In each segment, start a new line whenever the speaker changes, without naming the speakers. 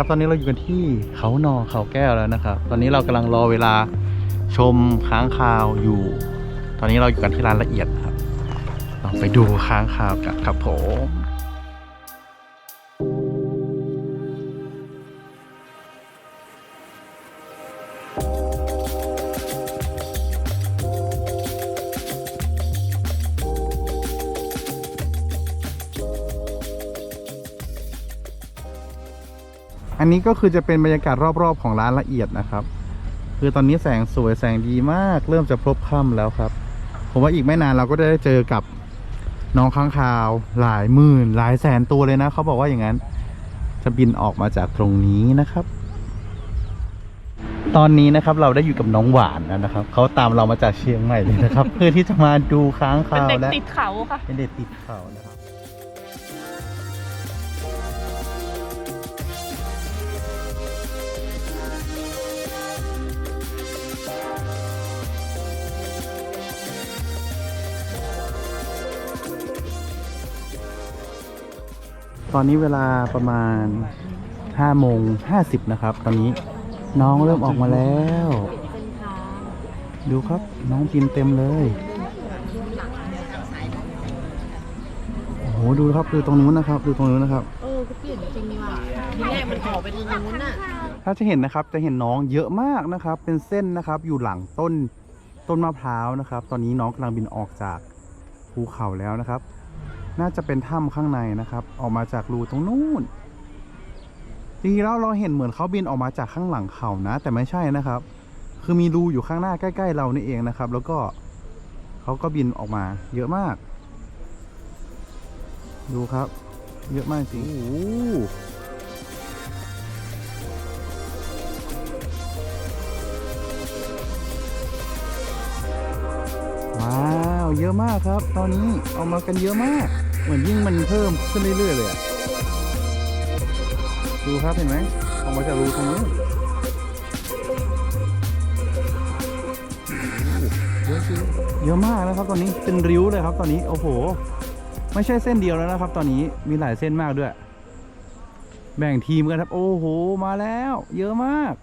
ครับ ตอนนี้เราอยู่กันที่เขานอเขาแก้วแล้วนะครับ ตอนนี้เรากำลังรอเวลาชมค้างคาวอยู่ ตอนนี้เราอยู่กันที่ร้านละเอียดครับ เราไปดูค้างคาวกันครับผม อันนี้ก็คือจะเป็นบรรยากาศรอบๆของร้านละเอียดนะครับ คือตอนนี้แสงสวยแสงดีมาก เริ่มจะพลบค่ำแล้วครับ ผมว่าอีกไม่นานเราก็จะได้เจอกับน้องข้างคาวหลายหมื่น หลายแสนตัวเลยนะเขาบอกว่าอย่างนั้น จะบินออกมาจากตรงนี้นะครับ ตอนนี้นะครับเราได้อยู่กับน้องหวานแล้วนะครับเขาตามเรามาจากเชียงใหม่เลยนะครับ เพื่อที่จะมาดูค้าง
เป็น
คาว
เด็ก
และ
ติดเขาค่ะ
เป็นเด็กติดเขานะครับ ตอนนี้เวลาประมาณ5โมง50 นะครับ ตอนนี้น้องเริ่มออกมาแล้ว ดูครับน้องกินเต็มเลย โอ้โห ดูครับดูตรงนู้นนะครับ ดูตรงนู้นนะครับ
เออก็เปลี่ยนจริงนี่ว่ะทีแรกมันห่อไปทางนู้นน่ะ
ถ้าจะเห็นนะครับ จะเห็นน้องเยอะมากนะครับ เป็นเส้นนะครับ อยู่หลังต้นต้นมะพร้าวนะครับ ตอนนี้น้องกำลังบินออกจากภูเขาแล้วนะครับ น่าจะเป็นถ้ำข้างในนะครับ ออกมาจากรูตรงนู้นจริงๆแล้วเราเห็นเหมือนเขาบินออกมาจากข้างหลังเขานะ แต่ไม่ใช่นะครับ คือมีรูอยู่ข้างหน้าใกล้ ๆ เรานี่เองนะครับ แล้วก็เขาก็บินออกมาเยอะมาก ดูครับ เยอะมากจริงโอ้ว้าว เยอะมากครับ ตอนนี้เอามากันเยอะมาก เหมือนยิ่งมันเพิ่มขึ้นเรื่อยๆเลยอะดูครับเห็นไหมออกมาจากรูตรงนู้นโอ้โหเยอะจริงเยอะมากนะครับตอนนี้เป็นริ้วเลยครับตอนนี้โอ้โห ไม่ใช่เส้นเดียวแล้วนะครับ ตอนนี้มีหลายเส้นมากด้วย แบ่งทีมกันครับ โอ้โหมาแล้ว เยอะมาก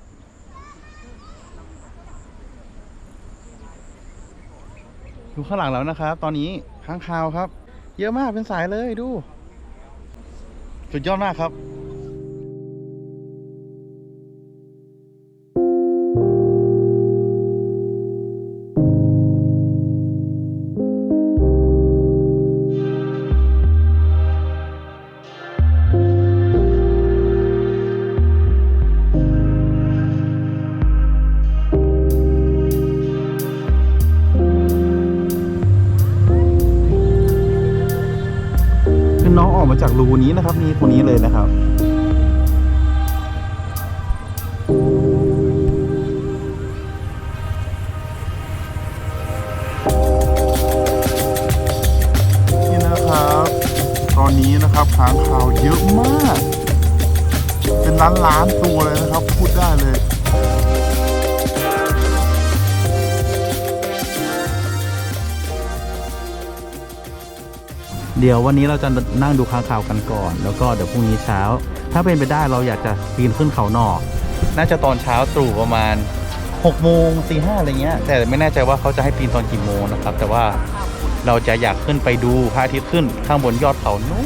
ดูข้างหลังแล้วนะครับ ตอนนี้ข้างคาวครับ เยอะมากเป็นสายเลยดู สุดยอดมากครับ รูนี้นะครับนี่ตรงนี้เลยนะครับ นี่นะครับ ตอนนี้นะครับค้างคาวเยอะมาก เป็นล้านล้านๆตัวเลยนะครับ พูดได้เลย เดี๋ยววันนี้เราจะนั่งดูค้างคาวกันก่อน แล้วก็เดี๋ยวพรุ่งนี้เช้า ถ้าเป็นไปได้เราอยากจะปีนขึ้นเขาหนอกน่าจะตอนเช้าตรู่ประมาณ6โมงสี่ห้าอะไรเงี้ย แต่ไม่แน่ใจว่าเขาจะให้ปีนตอนกี่โมงนะครับ แต่ว่าเราจะอยากขึ้นไปดูพระอาทิตย์ขึ้นข้างบนยอดเขานู้น